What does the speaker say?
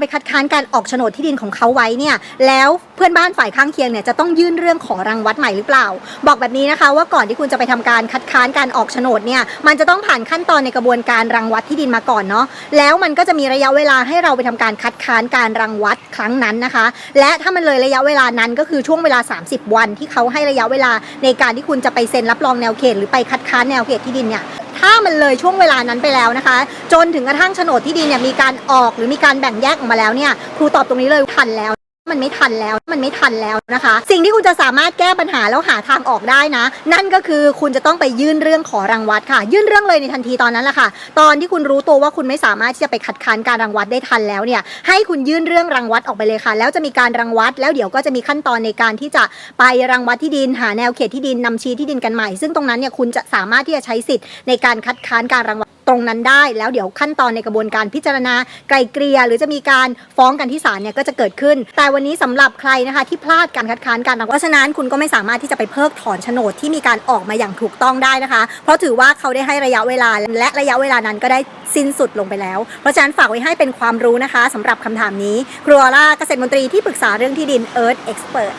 ไปคัดค้านการออกโฉนดที่ดินของเขาไว้เนี่ยแล้วเพื่อนบ้านฝ่ายข้างเคียงเนี่ยจะต้องยื่นเรื่องขอรังวัดใหม่หรือเปล่า บอกแบบนี้นะคะว่าก่อนที่คุณจะไปทำการคัดค้านการออกโฉนดเนี่ยมันจะต้องผ่านขั้นตอนในกระบวนการรังวัดที่ดินมาก่อนเนาะแล้วมันก็จะมีระยะเวลาให้เราไปทำการคัดค้านการรังวัดครั้งนั้นนะคะ และถ้ามันเลยระยะเวลานั้นก็คือช่วงเวลา 30 วันที่เขาให้ระยะเวลาในการที่คุณจะไปเซ็นรับรองแนวเขต หรือไปคัดค้านแนวเขตที่ดินเนี่ย ถ้ามันเลยช่วงเวลานั้นไปแล้วนะคะ จนถึงกระทั่งโฉนดที่ดินเนี่ยมีการออกหรือมีการแบ่งแยกออกมาแล้วเนี่ยครูตอบตรงนี้เลยทันแล้ว มันไม่ทันแล้ว มันไม่ทันแล้วนะคะ สิ่งที่คุณจะสามารถแก้ปัญหาแล้วหาทางออกได้นะ นั่นก็คือคุณจะต้องไปยื่นเรื่องขอรังวัดค่ะ ยื่นเรื่องเลยในทันทีตอนนั้นแหละค่ะ ตอนที่คุณรู้ตัวว่าคุณไม่สามารถที่จะไปคัดค้านการรังวัดได้ทันแล้วเนี่ย ให้คุณยื่นเรื่องรังวัดออกไปเลยค่ะ แล้วจะมีการรังวัด แล้วเดี๋ยวก็จะมีขั้นตอนในการที่จะไปรังวัดที่ดิน หาแนวเขตที่ดินนำชี้ที่ดินกันใหม่ ซึ่งตรงนั้นเนี่ยคุณจะสามารถที่จะใช้สิทธิ์ในการคัดค้านการรังวัด ตรงนั้นได้ แล้วเดี๋ยวขั้นตอนในกระบวนการพิจารณาไกลเกลี่ยหรือจะมีการฟ้องกันที่ศาลเนี่ยก็จะเกิดขึ้น แต่วันนี้สำหรับใครนะคะที่พลาดการคัดค้านการรังวัดเพราะฉะนั้นคุณก็ไม่สามารถที่จะไปเพิกถอนโฉนดที่มีการออกมาอย่างถูกต้องได้นะคะ เพราะถือว่าเขาได้ให้ระยะเวลาและระยะเวลานั้นก็ได้สิ้นสุดลงไปแล้ว เพราะฉะนั้นฝากไว้ให้เป็นความรู้นะคะสำหรับคำถามนี้ ครัวล่าเกษตรมนตรีที่ปรึกษาเรื่องที่ดิน Earth Expert